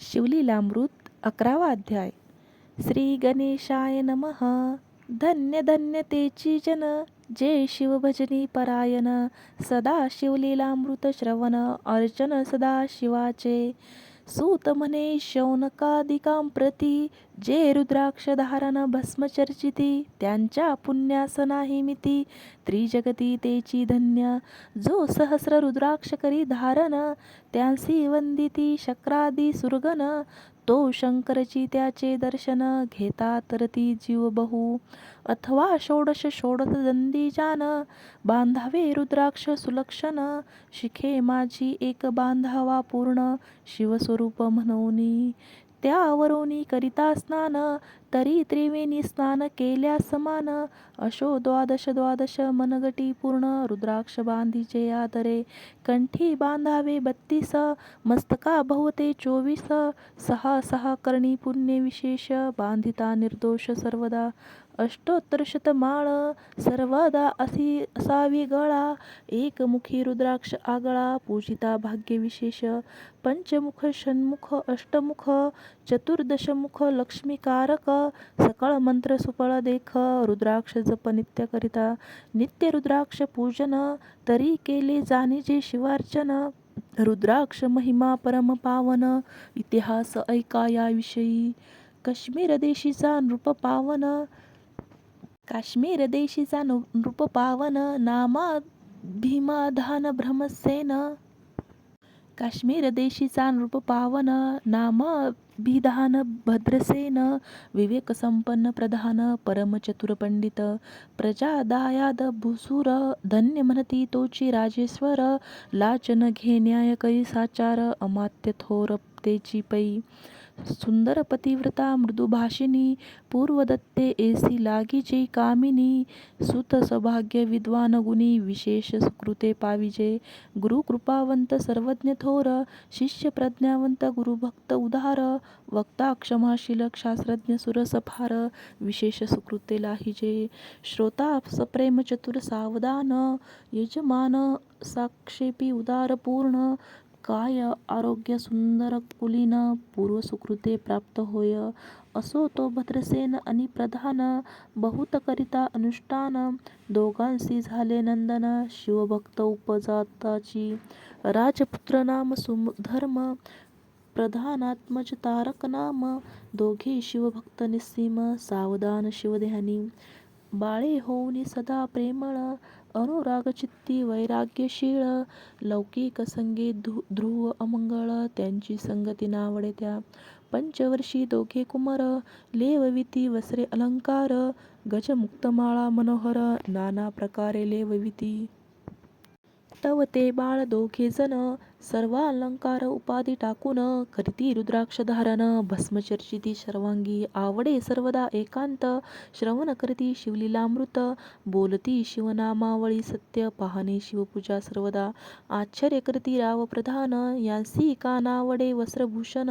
शिवलीलामृत अकरावा अध्याय. श्री गणेशाय नमः. धन्य धन्य तेची जन. जे शिवभजनी परायण. सदा शिवलीलामृत श्रवण. अर्चन सदा शिवाचे. सूतमने शौनकादिकां प्रती जे रुद्राक्षधारण भस्मचर्चिती त्यांच्या पुण्यास नाही मिती त्रिजगती तेची धन्य जो सहस्र रुद्राक्ष करी धारण त्यांसी वंदिती शक्रादी सुरगण तो शंकरची त्याचे दर्शन घेता तर ती जीव बहु अथवा षोडश षोडश दंदी जान बांधावे रुद्राक्ष सुलक्षण. शिखे माझी एक बांधावा पूर्ण शिवस्वरूप म्हणून. त्यावरोनी करिता स्नान तरी त्रिवेणी स्नान केल्या समान. अशो द्वादश द्वादश मनगटी पूर्ण रुद्राक्ष बांधीचे आदरे. कंठी बांधावे बत्तीस मस्तका भवते चोवीस. सहा सहा करणी पुण्य विशेष बांधिता निर्दोष सर्वदा. अष्टोत्तरशतमाळ सर्वदा असी असावी गळा एकमुखी रुद्राक्ष आगळा पूजिता भाग्यविशेष पंचमुख षण्मुख अष्टमुख चतुर्दशमुख लक्ष्मीकारक सकळ मंत्र सुफळ देख रुद्राक्ष जप नित्य करिता नित्य रुद्राक्ष पूजन तरी केले जाणीजे शिवार्चन रुद्राक्ष महिमा परम पावन इतिहास ऐका याविषयी काश्मीर देशीचा नृप पावन काश्मीर देशीचा नु नृप पावन नामा भीमाधान भ्रमसेन काश्मीर देशीचा नृप पावन नाम भिधान भद्रसेन. विवेक संपन्न प्रधान परम चतुर पंडित प्रजादायाद भुसूर धन्य म्हणती तोची राजेश्वर. लाचन घे न्याय करी साचार अमात्य थोर तेची पै. सुंदर पतिव्रता मृदुभाषिनी पूर्वदत्ते एसी लागीचे कामिनी सुत सौभाग्य विद्वान गुणी विशेष सुकृते पाविजे गुरु कृपावंत सर्वज्ञ थोर शिष्य प्रज्ञावंत गुरुभक्त उदार वक्ता क्षमाशील शास्त्रज्ञ सुरसफार विशेष सुकृते लाहिजे श्रोता सप्रेम चतुर सावधान यजमान साक्षेपी उदार पूर्ण काय आरोग्य सुंदर कुलीन पूर्व सुकृते प्राप्त होय? असो तो भद्रसेन आणि प्रधान बहुत करिता अनुष्ठान. दोघांसी झाले नंदन शिवभक्त उपजाताची. राजपुत्र नाम सुधर्म प्रधानात्मज तारक नाम. दोघे शिवभक्त निस्सीम सावधान शिवध्यानी. बाळे होऊनी सदा प्रेमळ अनुरागचित्ती वैराग्यशीळ लौकिक संगे ध्रुव अमंगळ त्यांची संगती नावडे त्या पंचवर्षी दोघे कुमार लेवविती वस्त्रे अलंकार गजमुक्तमाळा मनोहर नाना प्रकारे लेवविती. तव ते बाळ दोघे जण सर्व अलंकार उपाधी टाकून करीती रुद्राक्ष धारण भस्मचर्चिती सर्वांगी आवडे सर्वदा एकांत श्रवण करती शिवलीलामृत बोलती शिवनामावळी सत्य पाहणे शिवपूजा सर्वदा आश्चर्य करती राव प्रधान यांसी कानावडे वस्त्रभूषण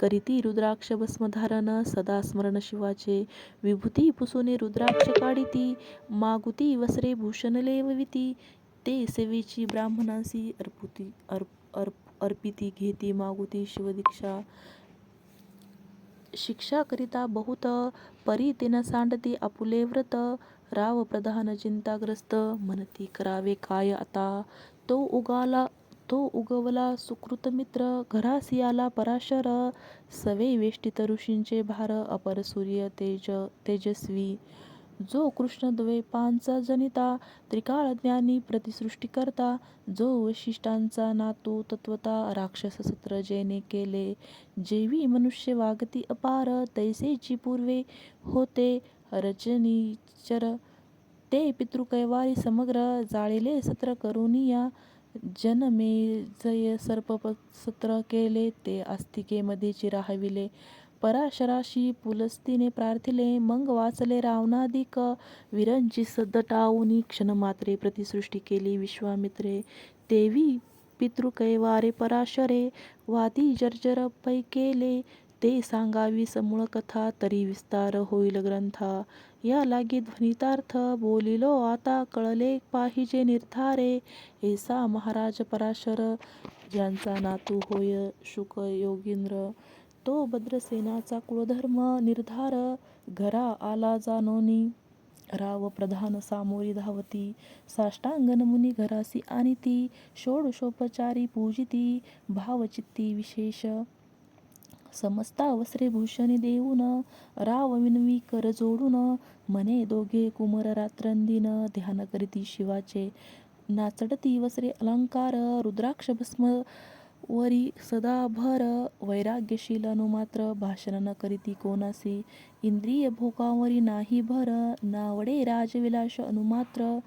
करीती रुद्राक्ष भस्मधारण सदा स्मरण शिवाचे विभूती पुसुने रुद्राक्ष काढिती मागुती वस्त्रे भूषण लेवविती ते सेवेची ब्राह्मणासी अर्पुती अर्प अर्प अर्पिती घेती. मागुती शिवदीक्षा शिक्षा करिता बहुत परी तिन सांडती. आपुले व्रत राव प्रधान चिंताग्रस्त. म्हणती करावे काय आता? तो उगाला तो उगवला सुकृत मित्र. घरासी आला पराशर. सवे वेष्टित ऋषींचे भार. अपर सूर्य तेज तेजस्वी जो कृष्णद्वेपांचा जनिता त्रिकाळ ज्ञानी प्रतिसृष्टी करता जो वशिष्ठांचा नातू तत्वता राक्षस सत्र जेने केले जेवी मनुष्य वागती अपार तैसेची पूर्वे होते रजनीचर ते पितृकैवारी समग्र जाळीले सत्र करुनिया जनमेजय सर्प सत्र केले ते आस्तिकेमध्ये चिराहविले पराशराशी पुलस्तीने प्रार्थिले मग वाचले रावणादिक. विरंची सद्दटाऊनी क्षणमात्रे प्रतिसृष्टी केली विश्वामित्रे. देवी पितृकैवारे पराशरे वादी जर्जर पै केले. ते सांगावी समूळ कथा तरी विस्तार होईल ग्रंथा. या लागी ध्वनितार्थ बोलिलो आता कळले पाहिजे निर्धारे. ऐसा महाराज पराशर ज्यांचा नातू होय शुक योगींद्र तो भद्रसेनाचा कुळधर्म निर्धार घरा आला जानोनी राव प्रधान सामोरी धावती. साष्टांग नमुनी घरासी आणिती. षोडशोपचारी पूजिती. भावचित्ती विशेष. समस्ता वस्त्रे भूषणी देऊन. राव विनवी कर जोडून. मने दोघे कुमर रात्रंदिन. ध्यान करीती शिवाचे. नाचडती वस्त्रे अलंकार. रुद्राक्ष भस्म. वरी सदा भर वैराग्यशील अनुमात्र भाषण न करीती कोणासी. इंद्रिय भोगावरी नाही भर नावडे राजविलास अनुमात्र.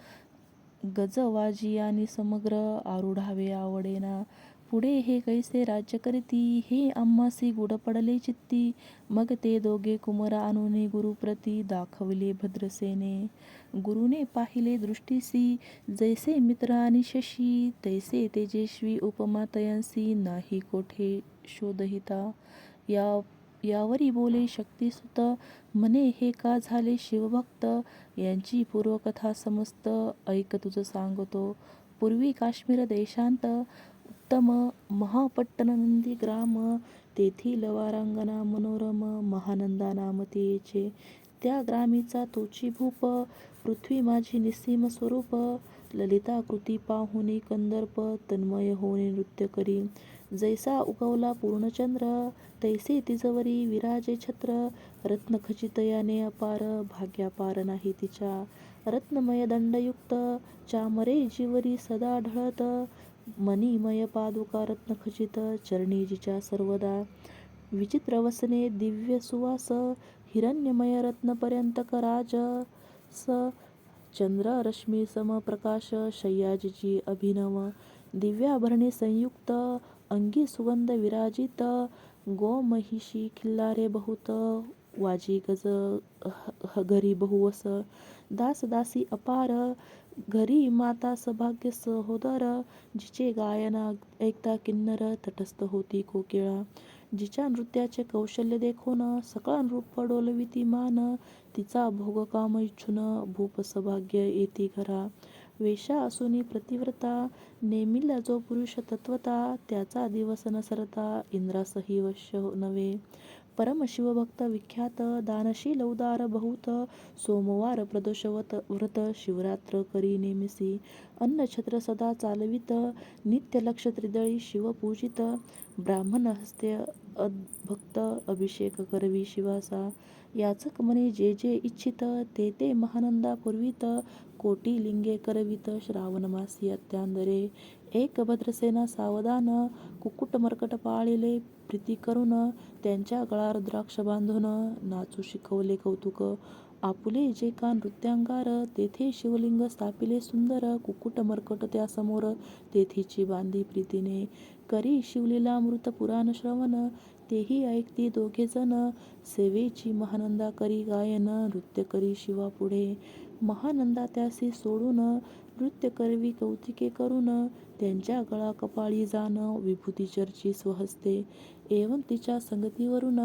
गजवाजी आणि समग्र आरुढावे आवडेना. पुढे हे कैसे राज्य करीती? हे आम्हासी गुढ पडले चित्ती. मग ते दोघे कुमरा अनुने गुरुप्रती दाखवले भद्रसेने. गुरुने पाहिले दृष्टीसी. जैसे मित्र आणि शशी तैसे तेजस्वी उपमा तयांसी. नाही कोठे शोधहिता. या यावरी बोले शक्तिसुत. म्हणे हे का झाले शिवभक्त? यांची पूर्वकथा समस्त. ऐक तुझं सांगतो. पूर्वी काश्मीर देशांत उत्तम महापट्टनंदी ग्राम तेथील वारांगना मनोरम महानंदा नामतेचे त्या ग्रामीचा तोची भूप पृथ्वी माझी निस्सीम स्वरूप. ललिता कृती पाहुनी कंदर्प तन्मय होणे नृत्य करी. जैसा उगवला पूर्णचंद्र तैसे तिजवरी विराजे छत्र. रत्नखचितयाने अपार भाग्यापार नाही तिच्या. रत्नमय दंडयुक्त चामरे जीवरी सदा ढळत. मणिमय पादुका रत्नखचित चरणी जिच्या सर्वदा. विचित्र वसने दिव्य सुवास हिरण्यमय रत्नपर्यंतक राज. स चंद्र रश्मी सम प्रकाश शय्याजिची अभिनव दिव्याभरणी संयुक्त अंगी सुगंध विराजित गोमहिषी खिल्लारे बहुत वाजी गज घरी बहुवस दास दासी अपार घरी माता सभाग्य सहोदर जिचे गायन ऐकता किन्नर तटस्थ होती कोकिळा जिच्या नृत्याचे कौशल्य देखून सकळ नृप डोलविती मान तिचा भोग काम इच्छुन भूप सभाग्य येती घरा. वेशा असुनी प्रतिव्रता नेमिला जो पुरुष तत्वता त्याचा दिवस नसरता इंद्रासही वश्य नव्हे. परमशिवभक्त विख्यात दानशील उदार बहुत सोमवार प्रदोषवत व्रत शिवरात्र करी नेमिसी अन्नछत्र सदा चालवित नित्य लक्ष त्रिदळी शिवपूजित ब्राह्मण हस्ते भक्त अभिषेक करवी शिवासा याचक मने जे जे इच्छित ते ते महानंदा पुरवित कोटी लिंगे करवित श्रावण मासी अत्यांदरे एक भद्रसेना सावधान कुकुट मर्कट पाळिले प्रीती करून त्यांच्या गळार द्राक्ष बांधून नाचू शिकवले कौतुक. आपुले जे का नृत्यांगार तेथे शिवलिंग स्थापिले सुंदर कुकुट मर्कट त्यासमोर तेथीची बांधी प्रीतीने करी शिवलीला मृत पुराण श्रवण. तेही ऐकती दोघे जण सेवेची महानंदा करी गायन नृत्य करी शिवा पुढे. महानंदा त्यासी सोडून नृत्य करवी कौतिके करून त्यांच्या गळा कपाळी जाणं विभूतीचर्ची स्वहस्ते एवं तिच्या संगतीवरून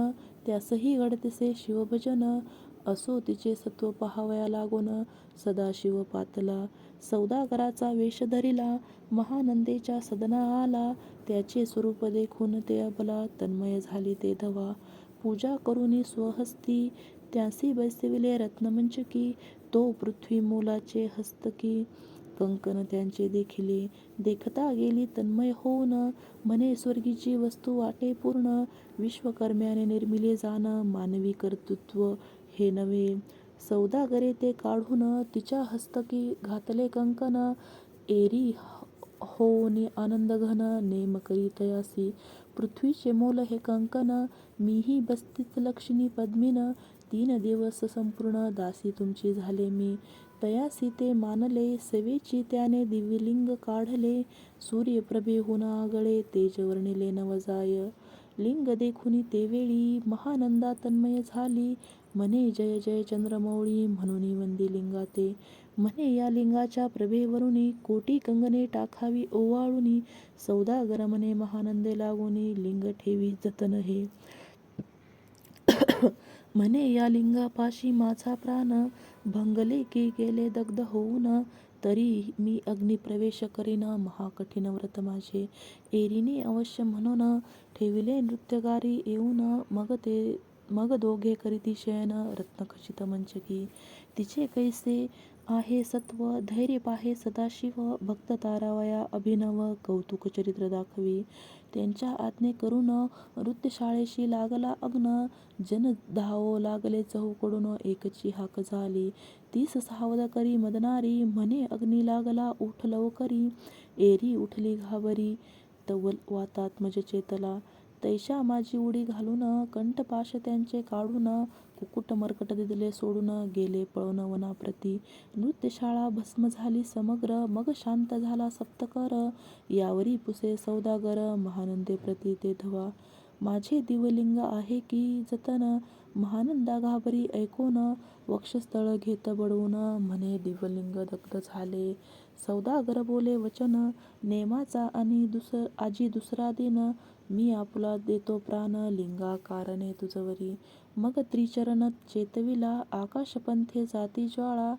त्यासही घडतसे शिवभजन असो तिचे सत्व पहावया लागून सदाशिव पातला सौदागराचा वेश धरिला महानंदेच्या सदना आला त्याचे स्वरूप देखून ते अबला तन्मय झाली ते धवा पूजा करुनी स्वहस्ती त्यासी बैसविले रत्नमंचकी तो पृथ्वी मोलाचे हस्तकी कंकण त्यांचे देखिले. देखता गेली तन्मय होऊन. म्हणे स्वर्गीची वस्तू वाटे पूर्ण. विश्वकर्म्याने निर्मिले जाण मानवी कर्तृत्व. हे नव्हे. सौदागरे ते काढून तिच्या हस्तकी घातले कंकण. एरी होऊनी आनंद घन नेम करी तयासी पृथ्वीचे मोल हे कंकण. मीही बस्तीत लक्ष्मी पद्मीन. तीन दिवस संपूर्ण दासी तुमची झाले मी. तयासी ते मानले सेवेची त्याने दिव्यलिंग काढले सूर्यप्रभे आगळे तेज वर्णिले नवजाय. लिंग देखुनी तेवेळी महानंदा तन्मय झाली. म्हणे जय जय चंद्रमौळी म्हणून वंदी लिंगाते. म्हणे या लिंगाच्या प्रभेवरुनी कोटी कंगने टाकावी ओवाळूनी सौदागर म्हणे महानंदे लागूनी लिंग ठेवी जतन हे. म्हणे या लिंगापाशी माझा प्राण भंगले की गेले दग्ध होऊन तरी मी अग्निप्रवेश करीन महाकठीण व्रत माझे एरीने अवश्य म्हणून ठेविले नृत्यगारी येऊन मग ते मग दोघे करीती शयन रत्नखचित मंचकी. तिचे कैसे आहे सत्व धैर्य पाहे सदाशिव भक्त तारावया अभिनव कौतुक चरित्र दाखवी. त्यांच्या आज्ञे करून नृत्यशाळेशी लागला अग्न. जन धावो लागले चहूकडून एकची हाक झाली. तीस सावध करी मदनारी म्हणे अग्नी लागला उठ लवकरी. एरी उठली घाबरी. तव वातात्मज चेतला. तैशा माझी उडी घालून कंठपाश त्यांचे काढून कुकुट मर्कट दिले सोडून गेले पळून वनाप्रती. नृत्यशाळा भस्म झाली समग्र मग शांत झाला सप्तकर. यावरी पुसे सौदागर महानंदे प्रती ते धवा माझे दिवलिंग आहे की जतन महानंदा घाबरी ऐकून वक्षस्थळ घेत बडवून म्हणे दिवलिंग दग्ध झाले. सौदागर बोले वचन नेमाचा आणि दुसर आजी दुसरा दिन मी आपुला देतो प्राण लिंगा कारणे तुझवरी मग त्रिचरण चेतविला आकाशपंथे जाती ज्वाळा.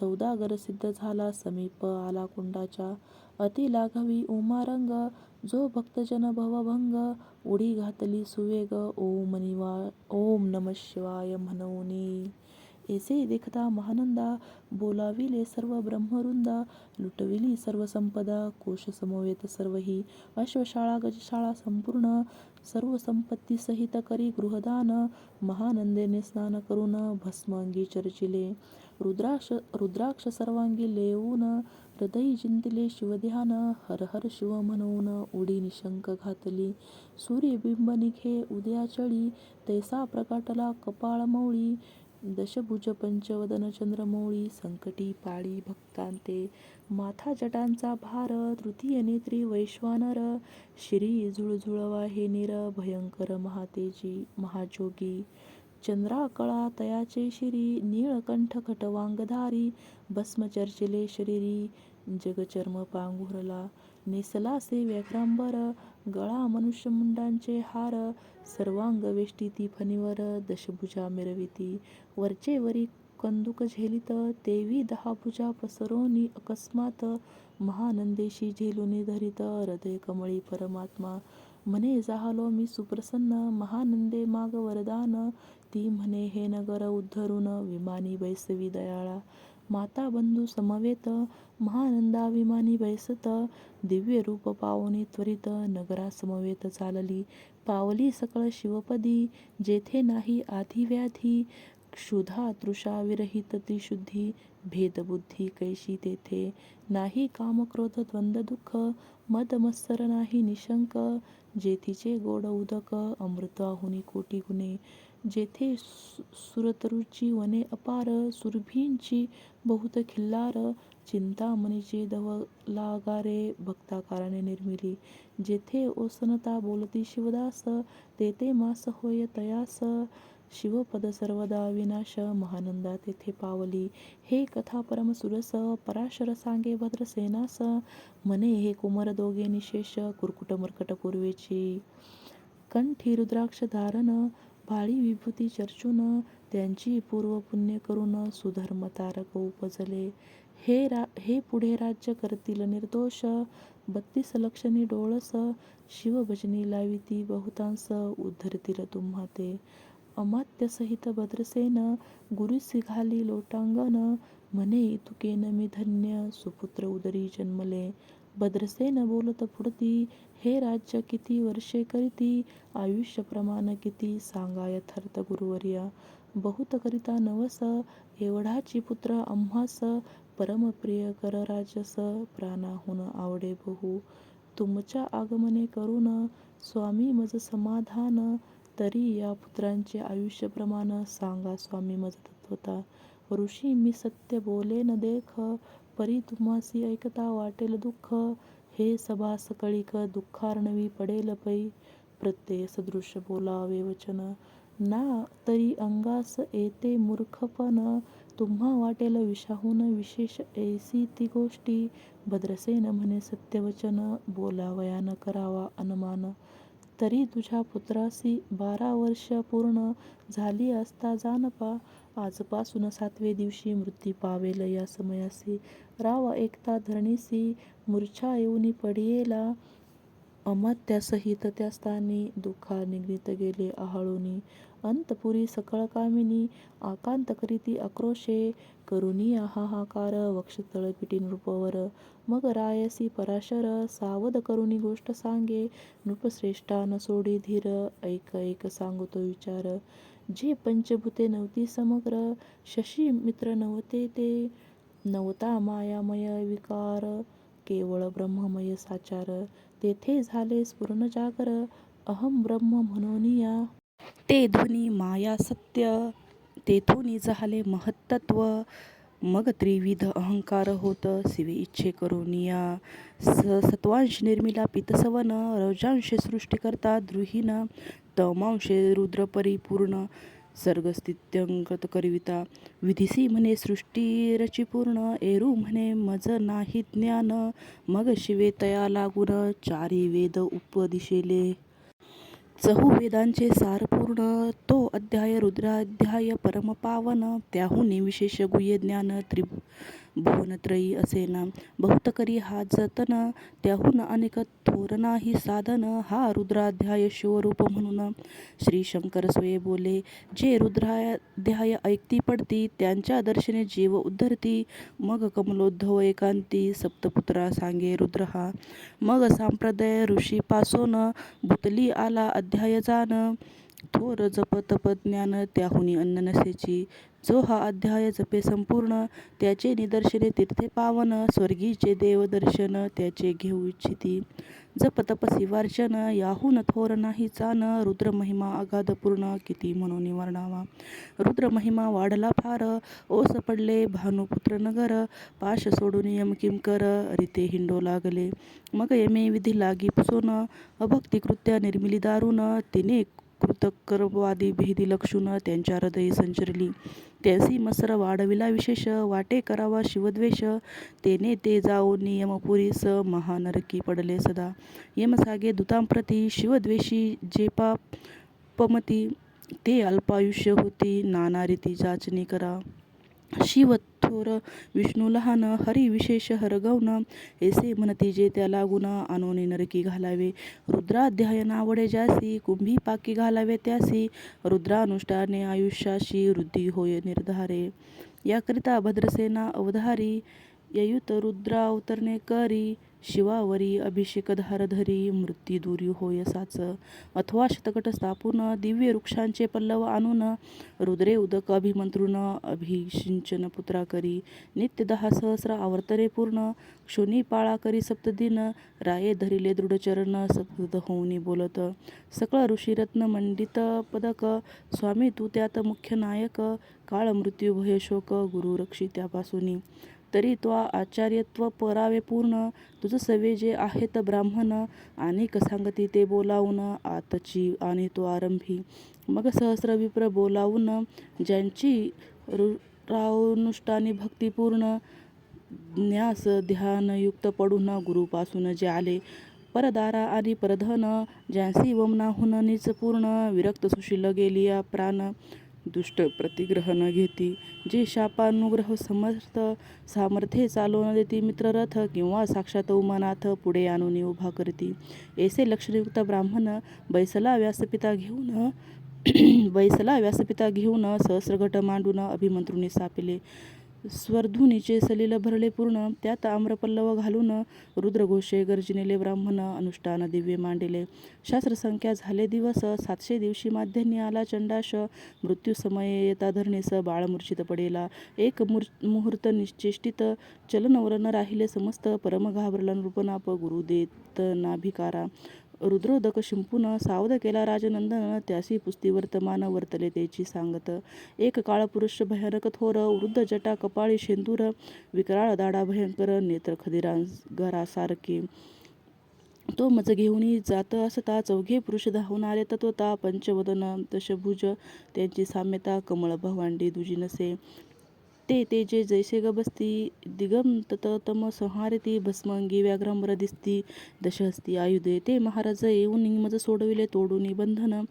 सौदागर सिद्ध झाला समीप आला कुंडाच्या. अति लाघवी उमारंग जो भक्तजन भवभंग. उडी घातली सुवेग ओम निवा ओम नम शिवाय म्हणूनी. ऐसे देखता महानंदा बोलाविले सर्व ब्रह्मवृंदा लुटविली सर्व संपदा कोश समवेत सर्वही अश्वशाळा गजशाळा संपूर्ण सर्व संपत्ती सहित करी गृहदान महानंदेने स्नान करून भस्मांगी चर्चिले रुद्राक्ष रुद्राक्ष सर्वांगी लेवून हृदयी जिंतले शिवध्यान हर हर शिव म्हणून उडी निशंक घातली सूर्यबिंब निघे उद्या चळी तैसा प्रकटला कपाळ मौळी दशभुज पंचवदन चंद्रमौळी संकटी पाळी भक्तांते माथा जटांचा भार तृतीय नेत्री वैश्वानर श्री झुळझुळवा हे निर भयंकर महातेजी महाजोगी चंद्राकळा तयाचे शिरी नीळकंठ खटवांगधारी भस्मचर्चिले शरीरी जगचर्म पांघुरला नेसलासे व्याघ्रांबर गळा मनुष्यमुंडांचे हार सर्वांग वेष्टीती फणीवर दशभुजा मिरविती. वरचे वरी कंदुक झेलित तेवी दहा भुजा पसरोनी अकस्मात महानंदेशी झेलुनी धरित हृदय कमळी परमात्मा. म्हणे जाहलो मी सुप्रसन्न महानंदे माग वरदान. ती म्हणे हे नगर उद्धरून विमानी बैसवी दयाळा. माता बंधू समवेत महानंदाभिमानी बैसत दिव्य रूप पावनी त्वरित नगरा समवेत चालली. पावली सकळ शिवपदी जेथे नाही आधी व्याधी क्षुधा तृषा विरहित त्रिशुद्धी भेदबुद्धी कैशी तेथे. नाही काम क्रोध द्वंद्व दुःख मद मत्सर नाही निशंक जेथीचे गोड उदक अमृताहुनी कोटी गुणे. जेथे सुरतरुची वने अपार सुरभींची बहुत खिल्लार चिंतामणीची धवलागारे भक्ताकाराने निर्मिली. जेथे ओसनता बोलती शिवदास तेथे मास होय तयास शिवपद सर्वदा विनाश महानंदा तेथे पावली. हे कथा परम सुरस पराशर सांगे भद्रसेनास मने हे कुमर दोघे निशेष कुरकुट मर्कट पूर्वेची. कंठी रुद्राक्ष धारण भाळी विभूती चर्चून त्यांची पूर्वपुण्य करून सुधर्म तारक उपजले. हे रा हे पुढे राज्य करतील निर्दोष. बत्तीस लक्षणी डोळस शिवभजनी लाविती बहुतांस उद्धरतील तुम्हा ते अमात्यसहित भद्रसेन गुरुसी घाली लोटांगण म्हणे तुकेन मी धन्य सुपुत्र उदरी जन्मले. भद्रसेन बोलत पुढती हे राज्य किती वर्षे करीती आयुष्य प्रमाण किती सांगा यथार्थ गुरुवर्या. बहुत करिता नवस एवढाची पुत्र आम्हास परमप्रिय कर राजस प्राणाहून आवडे बहु. तुमच्या आगमने करून स्वामी मज समाधान तरी या पुत्रांचे आयुष्य प्रमाण सांगा स्वामी मज तत्वता. ऋषी मी सत्य बोले न देख परी तुम्हासी ऐकता वाटेल दुःख. हे सभा सकळीक दुःखार्णवी पडेल पै. प्रत्यय सदृश बोलावे वचन. ना तरी अंगास येते मूर्खपण. तुम्हा वाटेल विषाहून विशेष ऐसी ती गोष्टी. भद्रसेन म्हणे सत्यवचन. बोलावया न करावा अनुमान. तरी तुझ्या पुत्रासी बारा वर्ष पूर्ण झाली असता जानपा आजपासून सातवे दिवशी मृत्यू पावेल या समयासी राव एकता धरणीसी मूर्छा येऊनी पडियेला अमात्यासहित त्या स्थानी दुःखा निगडीत गेले आहाळूनी. अंतपुरी सकळ कामिनी आकांत करीती आक्रोशे करुणी हाहाकार वक्षतळ पिटी नृपवर. मग रायसी पराशर सावध करुणी गोष्ट सांगे नृपश्रेष्ठा न सोडी धीर ऐक ऐक सांगतो विचार. जे पंचभूते नव्हती समग्र शशी मित्र नव्हते ते नवता मायामय विकार. केवळ ब्रह्ममय साचार तेथे झाले स्फुरण जागर अहम ब्रह्म म्हणूनिया ते ध्वनी माया सत्य तेथून झाले महत्तत्व मग त्रिविध अहंकार होत शिवे इच्छे करुनिया स सत्वांश निर्मिला पितसवन रजांशे सृष्टिकर्ता द्रुहीन तमांशे रुद्र परिपूर्ण सर्गस्थित्यंगत करविता। विधिसी म्हणे सृष्टी रचिपूर्ण एरू म्हणे मज नाही ज्ञान। मग शिवे तया लागून चारी वेद उपदिशेले। चहू वेदांचे सार पूर्ण तो अध्याय रुद्राध्याय परमपावन। त्याहुनी विशेष गुह्य ज्ञान भुवनत्रयी असेना. बहुत करी हा जतन त्याहून अनेक थोरनाही साधन हा रुद्राध्याय शिवरूप म्हणून. श्री शंकर स्वये बोले जे रुद्राध्याय ऐकती पडती त्यांच्या दर्शने जीव उद्धरती. मग कमलोद्धव एकांती सप्तपुत्रा सांगे रुद्र हा. मग सांप्रदाय ऋषीपासून भुतली आला अध्याय जान. थोर जप तप ज्ञान त्याहुनी अन्न नसेची. जो हा अध्याय जपे संपूर्ण त्याचे निदर्शने तीर्थे पावन स्वर्गीचे देवदर्शन त्याचे घेऊ इच्छिती. जप तपसी वार्चन याहून थोर नाही चान रुद्र महिमा अगाध पूर्ण किती म्हणून निवारणावा. रुद्र महिमा वाढला फार ओस पडले भानुपुत्र नगर पाश सोडून यम किंकर रिते हिंडो लागले. मग यमे विधी लागी पुसोन अभक्तिकृत्या निर्मिली दारुण तिने कृतकर्मवादी भेदी लक्षून त्यांच्या हृदयी संचरली. त्यासी मसर वाढविला विशेष वाटे करावा शिवद्वेष. तेने ते जाओ नियमपुरीस महानरकी पडले सदा. यमसागे दुतांप्रती शिवद्वेषी जे पापमती ते अल्पायुष्य होती. नाना रीती चाचणी करा. शिव थोर विष्णू लहान हरी विशेष हरगवण ऐसे म्हणती जे त्या लागून आणून नरकी घालावे. रुद्राध्याय आवडे जासी कुंभी पाकी घालावे त्यासी. रुद्रानुष्ठाने आयुष्याशी वृद्धी होय निर्धारे. याकरिता भद्रसेना अवधारी ययुत रुद्रावतरणे करी. शिवावरी अभिषेकधारधरी मृत्यू दूरी होय साच. अथवा शतकट स्थापून दिव्य वृक्षांचे पल्लव आणून रुद्रे उदक अभिमंत्रुन अभिषिंचन पुत्रा करी. नित्य दहा सहस्र आवर्तने पूर्ण क्षुनी पाळा करी सप्तदिन राये धरिले दृढचरण सप्त होऊनी बोलत. सकळ ऋषीरत्न मंडित पदक स्वामी तू त्यात मुख्य नायक काळ मृत्यू भय शोक गुरु रक्षी त्यापासूनी तरी त्वा आचार्यत्व परावे पूर्ण. तुझं सवे जे आहेत ब्राह्मण. अनेक सांगती ते बोलावून आतची आणि तो आरंभी. मग सहस्र विप्र बोलावून ज्यांची रावनुष्ठानी भक्तिपूर्ण न्यास ध्यानयुक्त पडून गुरुपासून जे आले. परदारा आणि परधन ज्यांसी वमनाहून नीच पूर्ण विरक्त सुशील गेली प्राण. दुष्ट प्रतिग्रह न घेती जे शापानुग्रह समर्थ सामर्थ्ये चालवून देती मित्ररथ किंवा साक्षात उमानाथ पुढे आणून उभा करती. ऐसे लक्षणयुक्त ब्राह्मण बैसला व्यासपिता घेऊन बैसला व्यासपिता घेऊन सहस्रघट मांडून अभिमंत्रुनी सापिले. स्वर्धुनीचे सलील भरले पूर्ण त्यात आम्रपल्लव घालून रुद्रघोषे गर्जनिले ब्राह्मण अनुष्ठान दिव्य मांडिले. शास्त्रसंख्या झाले दिवस सातशे दिवशी माध्यान्नी आला चंडाश मृत्यू समये येता बाळ मूर्छित पडेला. एक मुहूर्त निश्चेष्टित चलनवरण राहिले समस्त परम घाबरला नृपनाप गुरु देत नाभिकारा रुद्रोदक शिंपून सावध केला राजनंदन त्यासी पुस्ती वर्तमान वर्तले त्याची सांगत. एक काळ पुरुष भयानक थोर वृद्ध जटा कपाळी शेंदूर विकराळ दाडा भयंकर नेत्र खदिरांगारासारखे तो मज घेऊन जात असता चौघे पुरुष धावून आले तत्वता पंचवदन दशभुज त्यांची साम्यता कमळ भवांडी दुजी नसे ते तेजे जैसे ग बसती दिगंततम संहारिती भस्मंगी व्याघ्रांबर दिसती दशहस्ती आयुधे। ते महाराज येऊन मज सोडविले तोडून बंधन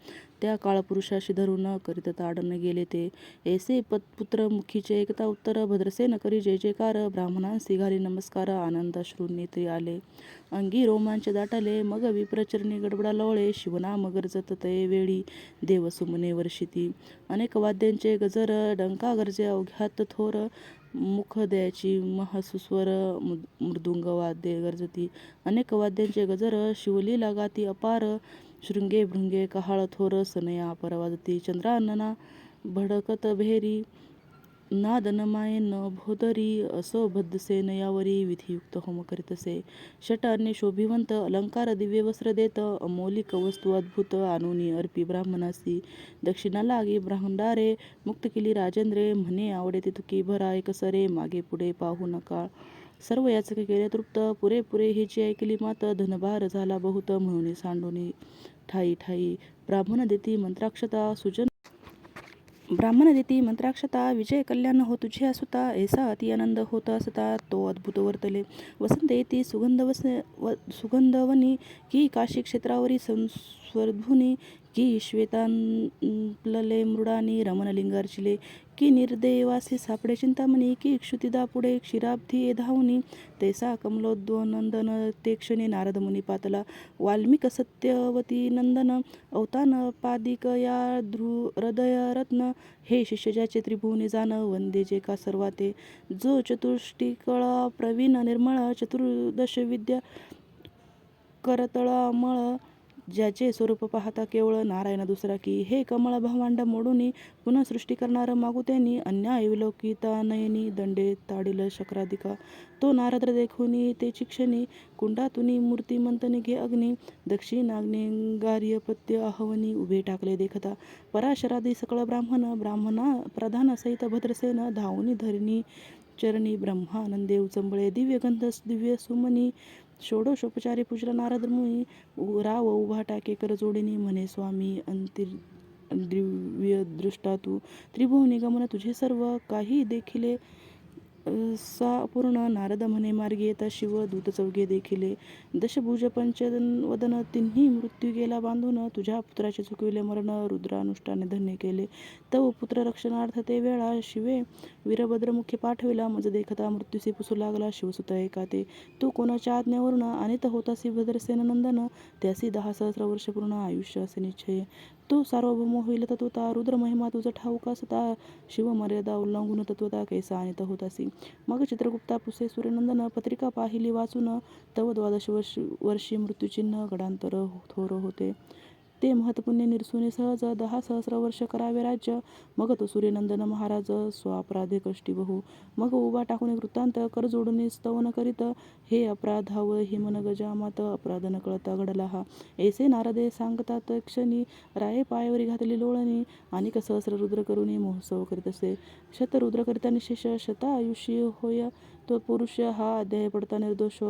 त्या काळपुरुषाशी धरून करीत ताडन गेले ते। ऐसे पुत्र मुखीचे एकता उत्तर भद्रसेन करी जय जयकार। ब्राह्मणांसी घाली नमस्कार। आनंद नेत्री आले। अंगी रोमांच दाटले। मग विप्रचरणी गडबडा लवळे। शिवनाम गरजत तये वेळी। देवसुमने वर्षिती। अनेक वाद्यांचे गजर। डंका गरजे अवघ्यात थो थोर मुख द्यायची महासुस्वर मृदुंग वाद्ये गरजती. अनेक वाद्यांचे गजर शिवलीला गाती अपार शृंगे भृंगे कहाळ थोर सनया परवाजती. चंद्रानना भडकत भेरी नाद न न भोदरी असो भद्दसेन यावरी विधियुक्त होम करीतसे। षट अन्य शोभिवंत अलंकार दिव्य वस्त्र देत अमौलिक वस्तू अद्भुत आणूनी अर्पी ब्राह्मणासी। दक्षिणा लागी ब्राह्मणारे मुक्त केली राजेंद्रे म्हणे आवडे तुकी भरा एकसरे मागे पुढे पाहू नका। सर्व याचक केले तृप्त पुरे पुरे हिची ऐकली मात धनभार झाला बहुत म्हणून सांडून ठाई ठाई ब्राह्मण देती मंत्राक्षता सुजन ब्राह्मण देती मंत्राक्षता विजय कल्याण हो तुझे असुता ऐसा अति आनंद होत असता तो अद्भुत वर्तले. वसंत येती सुगंध वस व सुगंधवनी की काशी क्षेत्रावरी संस्वर्धुनी की श्वेतांपलले मृडानी रमणलिंगार्चिले की निर्देवासी सापडे चिंतामणी की क्षुतिदा पुढे क्षीराब्धी धावनी. तैसा कमलोद्वनंदन ते क्षणी नारद मुनी पातला वाल्मिक सत्यवती नंदन अवतान पादिक या ध्रु हृदयरत्न. हे शिष्यजाचे त्रिभुवनी जाण वंदे जे का सर्वाते. जो चतुष्टिकळ प्रवीण निर्मळ चतुर्दश विद्या करतळमळ ज्याचे स्वरूप पाहता केवळ नारायण दुसरा की हे कमळ भावांड मोडूनी पुन्हा सृष्टी करणार मागुत्यांनी अन्याय विलोकिता नयनी दंडे ताडील शक्राधिका तो नारद्र देखुनी ते चिक्षणी कुंडातुनी मूर्तिमंत निघे अग्नी दक्षिणाग्ने गार्यपत्य आहवनी उभे टाकले देखता. पराशरादी सकळ ब्राह्मण ब्राह्मणा प्रधान सहित भद्रसेन धावनी धरणी चरणी ब्रह्मानंदे उचंबळे. दिव्य गंध दिव्य सुमनी षोडशोपचारी पूजला नारद मुनी. राव उभा टाके कर म्हणे स्वामी अंतिर दिव्य दृष्टा तू. त्रिभुवनी गमन तुझे सर्व काही देखिले. सा पूर्ण नारद म्हणे मार्गी येता शिव दूत चौघे देखिले. दशभुज वदन तिन्ही मृत्यू गेला बांधून तुझ्या पुत्राचे चुकविले मरण रुद्रानुष्ठाने धन्य केले. तव पुत्र रक्षणार्थ ते वेळा शिवे वीरभद्रमुखी पाठविला मज देखता मृत्यूसी पुसू लागला शिवसुत एका ते तू कोणाच्या आज्ञेवरून अनित होतासी भद्रसेन नंदन त्यासी दहा सहस्र वर्ष पूर्ण आयुष्य असे निश्चय. तू सार्वभौम होईल तत्वता रुद्र महिमा तुझं ठाऊक असता शिवमर्यादा उल्लंघून तत्वता कैसा होत असी? मग चित्रगुप्ता पुसे सूर्यनंदन पत्रिका पाहिली वाचून तव द्वादश वर्षी वर्षी मृत्यूचिन्ह गडांतर थोर होते. ते महत्पुण्य निरसुने सहज दहा सहस्र वर्ष करावे राज्य. मग तो सूर्यनंदन महाराज स्वापराधे कष्टी बहु मग उभा टाकून वृत्तांत कर जोडून स्तवन करीत हे अपराधाव हिमन गजामात अपराध नकळता घडला हा. ऐसे नारदे सांगतात क्षणी राये पायावरी घातली लोळणी अनेक सहस्र रुद्र करून महोत्सव करीत असे. शतरुद्र करिता निशेष शता आयुष्य होय तो पुरुष हा अध्याय पडता निर्दोष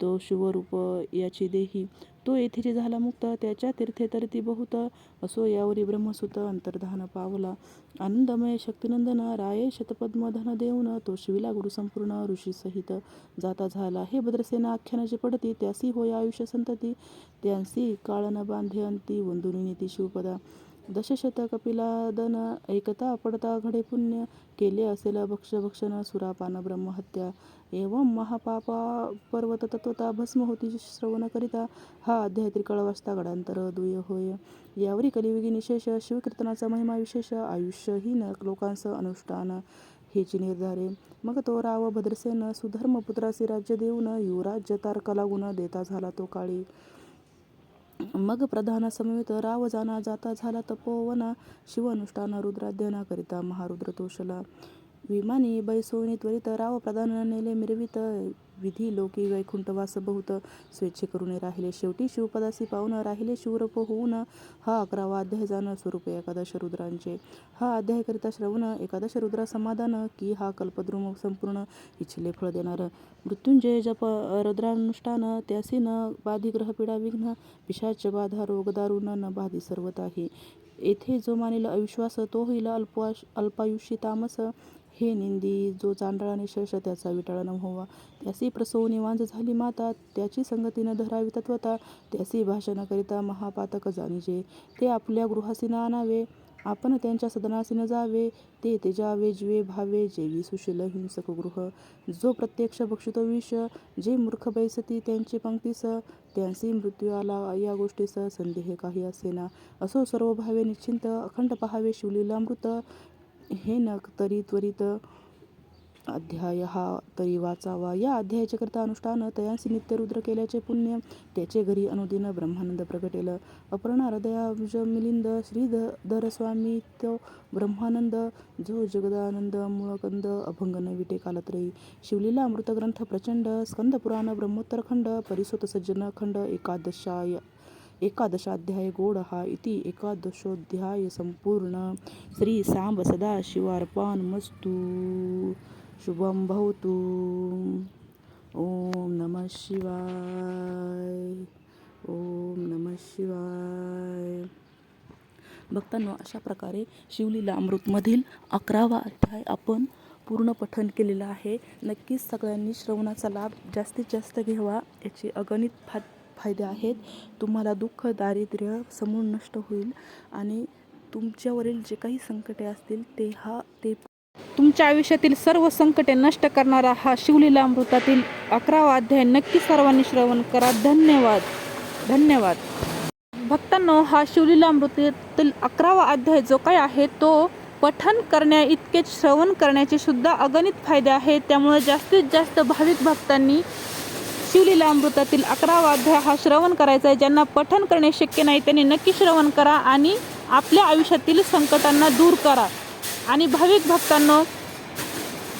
तो शिवरूप याची देही. तो येथेची झाला मुक्त त्याच्या तीर्थे तरती बहुत. असो यावरी ब्रह्मसुत अंतर्धान पावला. आनंदमय शक्तिनंदन राये शतपद्मधन देऊन तो शिविला गुरु संपूर्ण ऋषीसहित जाता झाला. हे भद्रसेना आख्यानाची पडती त्यासी होय आयुष्य संतती. त्यांसी काळ न बांधे अंती वंदुनी नीती शिवपदा. दशशत कपिलादन एकता पडता घडे पुण्य केले असेल भक्ष भक्षण सुरापान ब्रह्महत्या. एवं महापापा पर्वत तत्वता भस्म होती श्रवण करिता हा अध्याय त्रिकाळ वाचता गडांतर दुय होय. यावरी कलियुगी निशेष शिवकीर्तनाचा महिमा विशेष आयुष्यहीन लोकांचं अनुष्ठान हेची निर्धारे. मग तो राव भद्रसेन सुधर्म पुत्रासी राज्य देऊन युवराज्य तारकला गुण देता झाला तो काळी. मग प्रधान समवेत राव जाना जाता झाला तपोवना शिवानुष्ठान रुद्राध्ययनाकरिता महारुद्र तोषला विमानी बैसोनी त्वरित राव प्रधान नेले मिरवित विधी लोकी वैकुंठवास बहुत स्वेच्छे करून राहिले. शेवटी शिवपदासी पाहून राहिले. शिवरूप होऊन हा अकरावा अध्याय जाण स्वरूप एकादश रुद्रांचे. हा अध्यायकरिता श्रवण एकादश रुद्रा समाधान की हा कल्पद्रुम संपूर्ण इच्छिले फळ देणार. मृत्युंजय जप रुद्रानुष्ठान त्यासी न बाधी ग्रहपीडा विघ्न पिशाच बाधा रोगदारुण न बाधी सर्वताही. येथे जो मानेल अविश्वास तो होईल अल्पवाश अल्पायुषी तामस हे निंदी जो चांडळा निशेष त्याचा विटाळा न व्हावा. त्यासी प्रसवनी वांज झाली माता त्याची संगतीनं धरावी तत्वता त्यासी भाषण करिता महापातक जाणीजे. ते आपल्या गृहासीनं आणावे आपण त्यांच्या सदनासीनं जावे ते तेजावे जीवे भावे जेवी सुशील हिंसक गृह. जो प्रत्यक्ष भक्षितो विष जे मूर्ख बैसती त्यांची पंक्तीस त्यांसी मृत्यू आला या गोष्टीस संदेह काही असेना. असो सर्व भावे निश्चिंत अखंड पहावे शिवलीला मृत हे नक तरी त्वरित अध्याय हा तरी वाचावा. या अध्यायाच्या करता अनुष्ठान तयांसी नित्यरुद्र केल्याचे पुण्य त्याचे घरी अनुदिन ब्रह्मानंद प्रगटेल. अपर्णा हृदयाब्ज मिलिंद श्री ध तो ब्रह्मानंद जो जगदानंद मूळकंद अभंग न विटे कालत्रयी शिवलीला अमृतग्रंथ प्रचंड स्कंद पुराण ब्रह्मोत्तरखंड परिसोत सज्जन खंड एकादशाय एकादशाध्याय गोड हा इति एकादशोध्याय संपूर्ण. श्री सांब सदाशिवार्पण मस्तु शुभम भवतु. ॐ नमः शिवाय. ॐ नमः शिवाय. भक्तांनो अशा प्रकारे शिवलीला अमृतमधील अकरावा अध्याय आपण पूर्ण पठन केलेलं आहे. नक्कीच सगळ्यांनी श्रवणाचा लाभ जास्तीत जास्त घ्यावा याचे अगणित फा फायदे आहेत. तुम्हाला दुःख दारिद्र्य समूळ नष्ट होईल आणि तुमच्यावरील जे काही संकटे असतील ते हा ते तुमच्या आयुष्यातील सर्व संकटे नष्ट करणारा हा शिवलीला अमृतातील अकरावा अध्याय नक्की सर्वांनी श्रवण करा. धन्यवाद. धन्यवाद. भक्तांनो हा शिवलीला अमृतातील अकरावा अध्याय जो काय आहे तो पठन करण्या इतकेच श्रवण करण्याचे सुद्धा अगणित फायदे आहेत. त्यामुळे जास्तीत जास्त भाविक भक्तांनी शिवलीला अमृतातील अकरावा अध्याय हा श्रवण करायचा आहे. ज्यांना पठन करणे शक्य नाही त्यांनी नक्की श्रवण करा आणि आपल्या आयुष्यातील संकटांना दूर करा. आणि भाविक भक्तांनो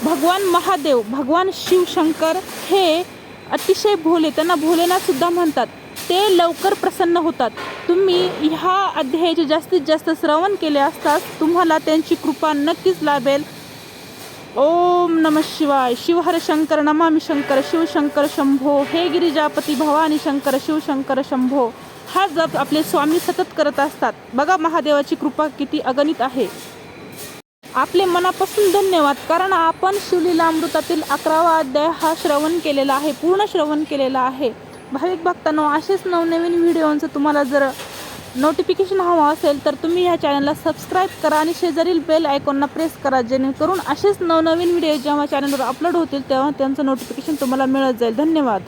भगवान महादेव भगवान शिवशंकर हे अतिशय भोले त्यांना भोलेनाथसुद्धा म्हणतात. ते लवकर प्रसन्न होतात. तुम्ही ह्या अध्यायाचे जास्तीत जास्त श्रवण केले असतात तुम्हाला त्यांची कृपा नक्कीच लाभेल. ओम नम शिवाय. शिवहर शंकर नमामि शंकर शिवशंकर शंभो. हे गिरिजापती भवानी शंकर शिवशंकर शंभो. हा जप आपले स्वामी सतत करत असतात. बघा महादेवाची कृपा किती अगणित आहे. आपले मनापासून धन्यवाद. कारण आपण शिवलीलामृतातील अकरावा अध्याय हा श्रवण केलेला आहे. पूर्ण श्रवण केलेला आहे. भाविक भक्तांनो असेच नवनवीन व्हिडिओंचं तुम्हाला जर नोटिफिकेशन हवं असेल तर तुम्ही ह्या चॅनलला सबस्क्राईब करा आणि शेजारील बेल आयकॉनला प्रेस करा जेणेकरून असेच नवनवीन व्हिडिओ जेव्हा चॅनलवर अपलोड होतील तेव्हा त्यांचं नोटिफिकेशन तुम्हाला मिळत जाईल. धन्यवाद.